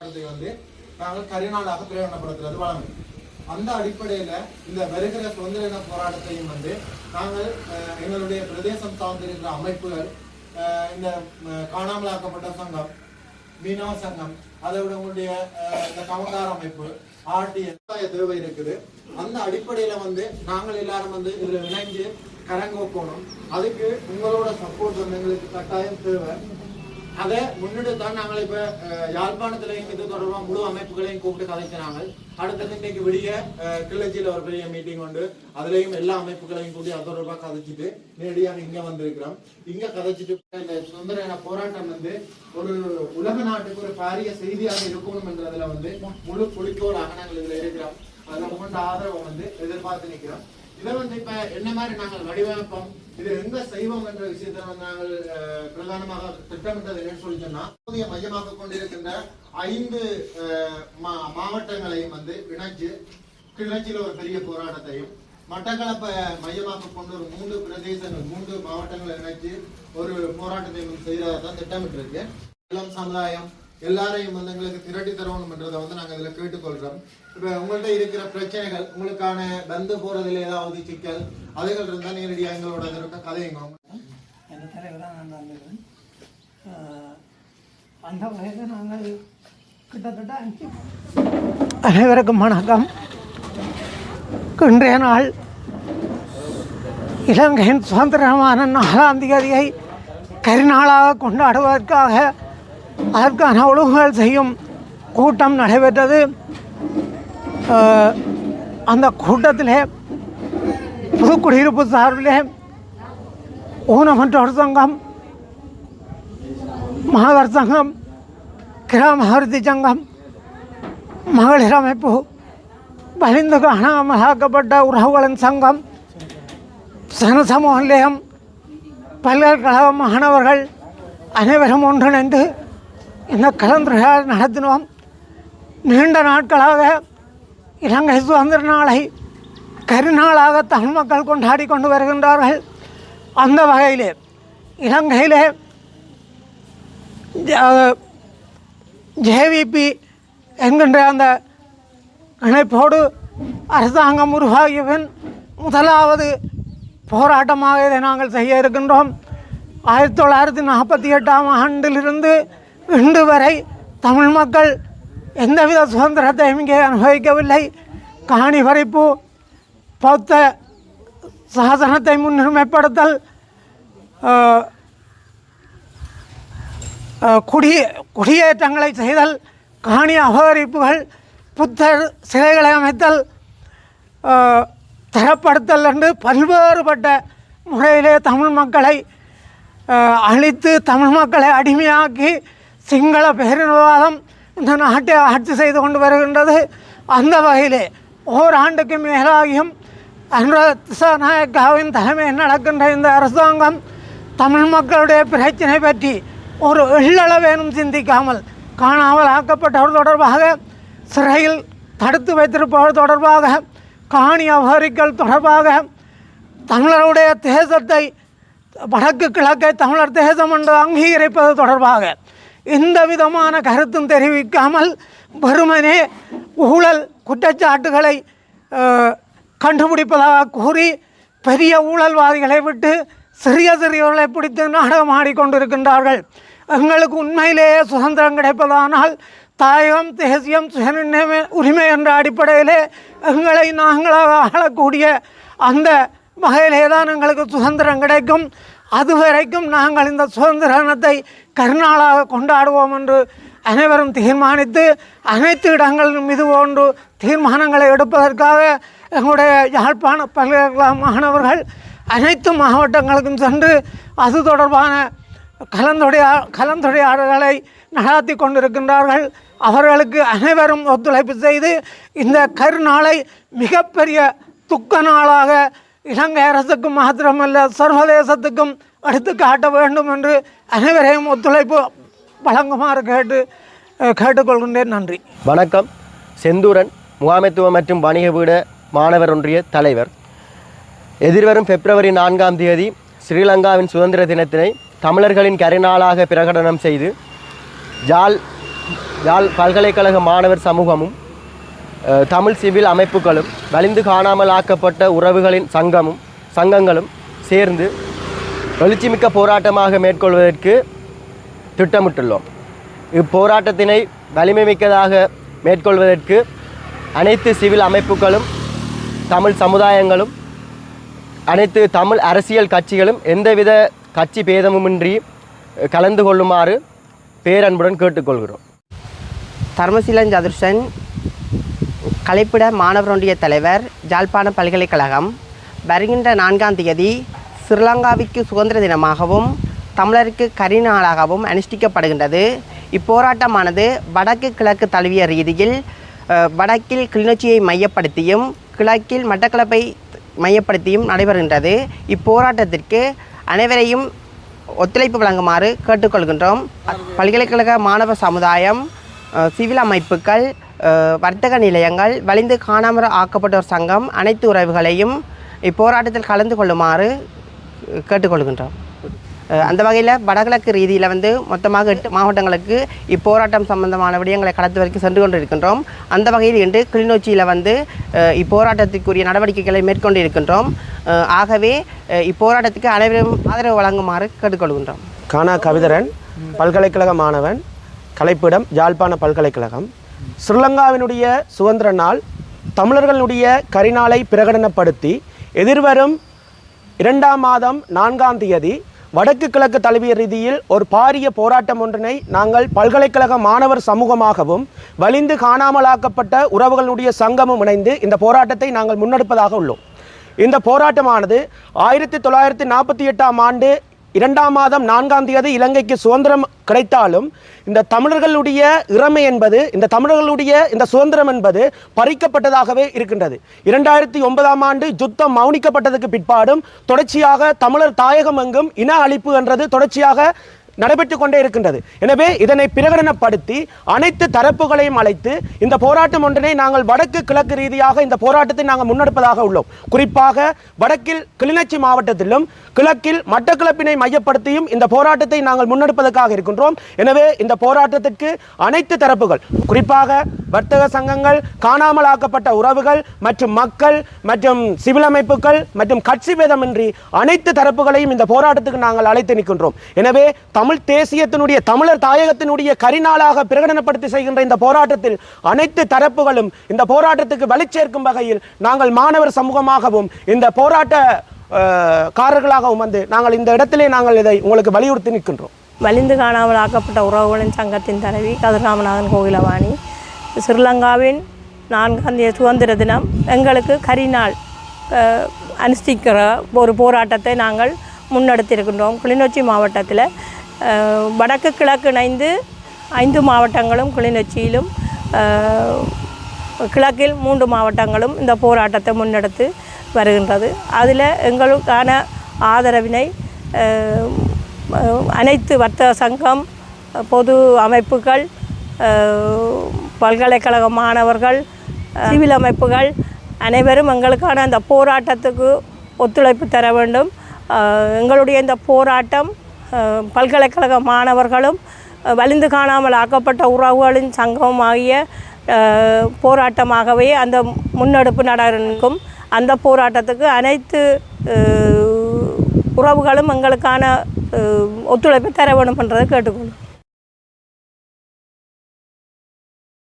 வந்து நாங்கள் கரிநாளாக பிரயோஜனப்படுத்துறது வழங்கும். அந்த அடிப்படையில இந்த வருகிற சுதந்திர தின போராட்டத்தையும் வந்து நாங்கள் எங்களுடைய பிரதேசம் சார்ந்திருக்கிற அமைப்புகள் இந்த காணாமலாக்கப்பட்ட சங்கம் மீனவ சங்கம் அதை விட உங்களுடைய இந்த கமகார அமைப்பு ஆர்டிஎஸ் தேவை இருக்குது அந்த அடிப்படையில வந்து நாங்கள் எல்லாரும் வந்து இதுல இணைஞ்சு கரங்கோக்கணும். அதுக்கு உங்களோட சப்போர்ட் வந்து எங்களுக்கு கட்டாயம் தேவை. அதை முன்னெடுத்தான் நாங்கள் இப்ப அஹ், யாழ்ப்பாணத்திலையும் இது தொடர்பாக முழு அமைப்புகளையும் கூப்பிட்டு கதைக்கிறாங்க அடுத்தது இன்னைக்கு விடிய அஹ், கிள்ளச்சியில ஒரு பெரிய மீட்டிங் உண்டு. அதுலயும் எல்லா அமைப்புகளையும் கூட்டி அது தொடர்பாக கதைச்சிட்டு நேரடியாக இங்க வந்திருக்கிறோம். இங்க கதைச்சிட்டு இந்த சுதந்திர போராட்டம் வந்து ஒரு உலக நாட்டுக்கு ஒரு பாரிய செய்தியாக இருக்கணும் என்றதுல வந்து முழு குறிக்கோளாக நாங்கள் இதுல இருக்கிறோம். அதுல உங்கள்ட்ட ஆதரவை வந்து எதிர்பார்த்து நிற்கிறோம் இதை வந்து இப்ப என்ன மாதிரி நாங்கள் வடிவமைப்போம்? இது எங்க செய்வோம் என்ற விஷயத்தை வந்து நாங்கள் பிரதானமாக திட்டமிட்டது என்னன்னு சொல்லி சொன்னா புதிய மையமாக கொண்டிருக்கின்ற ஐந்து மா- மாவட்டங்களையும் வந்து இணைச்சு கிளர்ச்சியில் ஒரு பெரிய போராட்டத்தையும் மட்டக்களப்பை மையமாக கொண்டு ஒரு மூன்று பிரதேசங்கள் மூன்று மாவட்டங்களை இணைச்சு ஒரு போராட்டத்தையும் செய்யறதா தான் திட்டமிட்டிருக்கு. இளம் சமுதாயம் எல்லாரையும் வந்து எங்களுக்கு திரட்டி தரணும்ன்றதை வந்து நாங்கள் இதில் கேட்டுக்கொள்கிறோம் இப்போ உங்கள்கிட்ட இருக்கிற பிரச்சனைகள் உங்களுக்கான பந்து போகிறதுல ஏதாவது சிக்கல் அதுகள் இருந்தால் நேரடியாக எங்களோட இருக்க கதையுங்க எங்கள் தலைவர் தான் நான் வந்திருக்கேன் அந்த வகையில் நாங்கள் கிட்டத்தட்ட அஞ்சு அனைவருக்கும் வணக்கம். இன்றைய நாள் இலங்கையின் சுதந்திரமான நாலாம் தேதியை கரிநாளாக கொண்டாடுவதற்காக அதற்கான ஒழுங்குகள் செய்யும் கூட்டம் நடைபெற்றது அந்த கூட்டத்திலே புதுக்குடியிருப்பு சார்பிலே ஊனமற்றோர் சங்கம் மாதர் சங்கம் கிராம அபிவிருத்தி சங்கம் மகளிர் அமைப்பு வலிந்து காணாமலாக்கப்பட்ட உறவுகளின் சங்கம் சனசமூக நிலையம் பல்கலைக்கழக மாணவர்கள் அனைவரும் ஒன்றிணைந்து இந்த கலந்துரையாடல் நடத்தினோம். நீண்ட நாட்களாக இலங்கை சுதந்திர நாளை கருநாளாக தமிழ் மக்கள் கொண்டாடி கொண்டு வருகின்றார்கள். அந்த வகையிலே இலங்கையிலே ஜேவிபி என்கின்ற அந்த இணைப்போடு அரசாங்கம் உருவாகியவன் முதலாவது போராட்டமாக இதை நாங்கள் செய்ய இருக்கின்றோம். ஆயிரத்தி தொள்ளாயிரத்தி நாற்பத்தி எட்டாம் ஆண்டிலிருந்து இன்று வரை தமிழ் மக்கள் எந்தவித சுதந்திரத்தையும் இங்கே அனுபவிக்கவில்லை. காணி பறிப்பு பௌத்த சாசனத்தை முன்னுரிமைப்படுத்தல் குடி குடியேற்றங்களை செய்தல் காணி அபகரிப்புகள் புத்தர் சிலைகளை அமைத்தல் தரப்படுத்தல் என்று பல்வேறுபட்ட முறையிலே தமிழ் மக்களை அழித்து தமிழ் மக்களை அடிமையாக்கி சிங்கள பேரினவாதம் இந்த நாட்டை ஆட்சி செய்து கொண்டு வருகின்றது. அந்த வகையிலே ஓராண்டுக்கு மேலாகியும் அன்ற திசாநாயக்காவின் தலைமையில் நடக்கின்ற இந்த அரசாங்கம் தமிழ் மக்களுடைய பிரச்சனை பற்றி ஒரு எள்ளளவேனும் சிந்திக்காமல் காணாமல் ஆக்கப்பட்டவர் தொடர்பாக சிறையில் தடுத்து வைத்திருப்பவர் தொடர்பாக காணி அபகரிக்கல் தொடர்பாக தமிழருடைய தேசத்தை வடக்கு கிழக்கை தமிழர் தேசம் என்று அங்கீகரிப்பது தொடர்பாக எந்த விதமான கருத்தும் தெரிவிக்காமல் வெறுமனே ஊழல் குற்றச்சாட்டுகளை கண்டுபிடிப்பதாக கூறி பெரிய ஊழல்வாதிகளை விட்டு சிறிய சிறியவர்களை பிடித்து நாடகம் ஆடிக்கொண்டிருக்கின்றார்கள். எங்களுக்கு உண்மையிலேயே சுதந்திரம் கிடைப்பதானால் தாயகம் தேசியம் சுயநிர்ணய உரிமை என்ற அடிப்படையிலே எங்களை நாங்களாக ஆளக்கூடிய அந்த வகையிலே தான் எங்களுக்கு சுதந்திரம் கிடைக்கும். அதுவரைக்கும் நாங்கள் இந்த சுதந்திர தினத்தை கருநாளாக கொண்டாடுவோம் என்று அனைவரும் தீர்மானித்து அனைத்து இடங்களிலும் இது போன்று தீர்மானங்களை எடுப்பதற்காக எங்களுடைய யாழ்ப்பாண பல்கலைக்கழக மாணவர்கள் அனைத்து மாவட்டங்களுக்கும் சென்று அது தொடர்பான கலந்துரையா கலந்துரையாடல்களை நடாத்தி கொண்டிருக்கின்றார்கள். அவர்களுக்கு அனைவரும் ஒத்துழைப்பு செய்து இந்த கருநாளை மிகப்பெரிய துக்க நாளாக இலங்கை மாத்திரமல்ல சர்வதேசத்துக்கும் எடுத்து காட்ட வேண்டும் என்று அனைவரையும் ஒத்துழைப்பு வழங்குமாறு கேட்டு கேட்டுக்கொள்கின்றேன். நன்றி. வணக்கம். செந்தூரன் முகாமைத்துவ மற்றும் வணிக வீட மாணவர் ஒன்றிய தலைவர். எதிர்வரும் பிப்ரவரி நான்காம் தேதி ஸ்ரீலங்காவின் சுதந்திர தினத்தினை தமிழர்களின் கரிநாளாக பிரகடனம் செய்து ஜால் ஜால் பல்கலைக்கழக மாணவர் சமூகமும் தமிழ் சிவில் அமைப்புகளும் வலிந்து காணாமல் ஆக்கப்பட்ட உறவுகளின் சங்கமும் சங்கங்களும் சேர்ந்து எழுச்சிமிக்க போராட்டமாக மேற்கொள்வதற்கு திட்டமிட்டுள்ளோம். இப்போராட்டத்தினை வலிமை மிக்கதாக மேற்கொள்வதற்கு அனைத்து சிவில் அமைப்புகளும் தமிழ் சமுதாயங்களும் அனைத்து தமிழ் அரசியல் கட்சிகளும் எந்தவித கட்சி பேதமுமின்றி கலந்து கொள்ளுமாறு பேரன்புடன் கேட்டுக்கொள்கிறோம். தர்மசீலன் சதுர்சன் கலைப்பிட மாணவர் ஒன்றிய தலைவர் ஜாழ்ப்பாண பல்கலைக்கழகம் வருகின்ற நான்காம் தேதி ஸ்ரீலங்காவிற்கு சுதந்திர தினமாகவும் தமிழருக்கு கரிநாளாகவும் அனுஷ்டிக்கப்படுகின்றது. இப்போராட்டமானது வடக்கு கிழக்கு தழுவிய ரீதியில் வடக்கில் கிளிநொச்சியை மையப்படுத்தியும் கிழக்கில் மட்டக்களப்பை மையப்படுத்தியும் நடைபெறுகின்றது. இப்போராட்டத்திற்கு அனைவரையும் ஒத்துழைப்பு வழங்குமாறு கேட்டுக்கொள்கின்றோம். பல்கலைக்கழக மாணவ சமுதாயம் சிவில் அமைப்புகள் வர்த்தக நிலையங்கள் வலிந்து காணாமல் ஆக்கப்பட்டோர் சங்கம் அனைத்து உறவுகளையும் இப்போராட்டத்தில் கலந்து கொள்ளுமாறு கேட்டுக்கொள்கின்றோம் அந்த வகையில் வடகிழக்கு ரீதியில் வந்து மொத்தமாக எட்டு மாவட்டங்களுக்கு இப்போராட்டம் சம்பந்தமான விடயங்களை கடத்து வரைக்கும் சென்று கொண்டு இருக்கின்றோம் அந்த வகையில் இன்று கிளிநொச்சியில் வந்து இப்போராட்டத்திற்குரிய நடவடிக்கைகளை மேற்கொண்டு இருக்கின்றோம் ஆகவே இப்போராட்டத்துக்கு அனைவரும் ஆதரவு வழங்குமாறு கேட்டுக்கொள்கின்றோம் கானா கவிதரன் பல்கலைக்கழக மாணவன் கலைப்பிடம் யாழ்ப்பாண பல்கலைக்கழகம். ஸ்ரீலங்காவினுடைய சுதந்திர நாள் தமிழர்களுடைய கரிநாளை பிரகடனப்படுத்தி எதிர்வரும் இரண்டாம் மாதம் நான்காம் தேதி வடக்கு கிழக்கு தழுவிய ரீதியில் ஒரு பாரிய போராட்டம் ஒன்றினை நாங்கள் பல்கலைக்கழக மாணவர் சமூகமாகவும் வலிந்து காணாமலாக்கப்பட்ட உறவுகளுடைய சங்கமும் இணைந்து இந்த போராட்டத்தை நாங்கள் முன்னெடுப்பதாக உள்ளோம். இந்த போராட்டமானது ஆயிரத்தி தொள்ளாயிரத்தி நாற்பத்தி எட்டாம் ஆண்டு இரண்டாம் மாதம் நான்காம் தேதி இலங்கைக்கு சுதந்திரம் கிடைத்தாலும் இந்த தமிழர்களுடைய இறமை என்பது இந்த தமிழர்களுடைய இந்த சுதந்திரம் என்பது பறிக்கப்பட்டதாகவே இருக்கின்றது. இரண்டாயிரத்தி ஒன்பதாம் ஆண்டு யுத்தம் மௌனிக்கப்பட்டதுக்கு பிற்பாடும் தொடர்ச்சியாக தமிழர் தாயகம் எங்கும் இன அழிப்பு என்றது தொடர்ச்சியாக நடைபெற்று கொண்டே இருக்கின்றது. எனவே இதனை பிரகடனப்படுத்தி அனைத்து தரப்புகளையும் அழைத்து இந்த போராட்டம் ஒன்றினை நாங்கள் வடக்கு கிழக்கு ரீதியாக இந்த போராட்டத்தை நாங்கள் முன்னெடுப்பதாக உள்ளோம். குறிப்பாக வடக்கில் கிளிநொச்சி மாவட்டத்திலும் கிழக்கில் மட்டக்கிழப்பினை மையப்படுத்தியும் இந்த போராட்டத்தை நாங்கள் முன்னெடுப்பதற்காக இருக்கின்றோம். எனவே இந்த போராட்டத்திற்கு அனைத்து தரப்புகள் குறிப்பாக வர்த்தக சங்கங்கள் காணாமல் ஆக்கப்பட்ட உறவுகள் மற்றும் மக்கள் மற்றும் சிவில் அமைப்புகள் மற்றும் கட்சி பேதமின்றி அனைத்து தரப்புகளையும் இந்த போராட்டத்துக்கு நாங்கள் அழைத்து நிற்கின்றோம். எனவே தமிழ் தமிழ் தேசியத்தினுடைய தமிழர் தாயகத்தினுடைய கரிநாளாக பிரகடனப்படுத்தி செய்கின்ற இந்த போராட்டத்தில் அனைத்து தரப்புகளும் இந்த போராட்டத்துக்கு வலி சேர்க்கும் வகையில் நாங்கள் மாணவர் சமூகமாகவும் இந்த போராட்ட காரர்களாகவும் வந்து நாங்கள் இந்த இடத்திலே நாங்கள் இதை உங்களுக்கு வலியுறுத்தி நிற்கின்றோம். வலிந்து காணாமல் ஆக்கப்பட்ட உறவுகளின் சங்கத்தின் தலைவி கதிர்காமநாதன் கோகிலவாணி ஸ்ரீலங்காவின் நான்காம் தேதி சுதந்திர தினம் எங்களுக்கு கரிநாள் அனுஷ்டிக்கிற ஒரு போராட்டத்தை நாங்கள் முன்னெடுத்திருக்கின்றோம். கிளிநொச்சி மாவட்டத்தில் வடக்கு கிழக்கு இணைந்து ஐந்து மாவட்டங்களும் கிளிநொச்சியிலும் கிழக்கில் மூன்று மாவட்டங்களும் இந்த போராட்டத்தை முன்னெடுத்து வருகின்றது. அதில் எங்களுக்கான ஆதரவினை அனைத்து வர்த்தக சங்கம் பொது அமைப்புகள் பல்கலைக்கழக மாணவர்கள் சிவில் அமைப்புகள் அனைவரும் எங்களுக்கான அந்த போராட்டத்துக்கு ஒத்துழைப்பு தர வேண்டும். எங்களுடைய இந்த போராட்டம் பல்கலைக்கழக மாணவர்களும் வலிந்து காணாமல் ஆக்கப்பட்ட உறவுகளின் சங்கம் ஆகிய போராட்டமாகவே அந்த முன்னெடுப்பு நடக்கும் அந்த போராட்டத்துக்கு அனைத்து உறவுகளும் எங்களுக்கான ஒத்துழைப்பை தர வேண்டும் என்றதை கேட்டுக்கொள்ளும்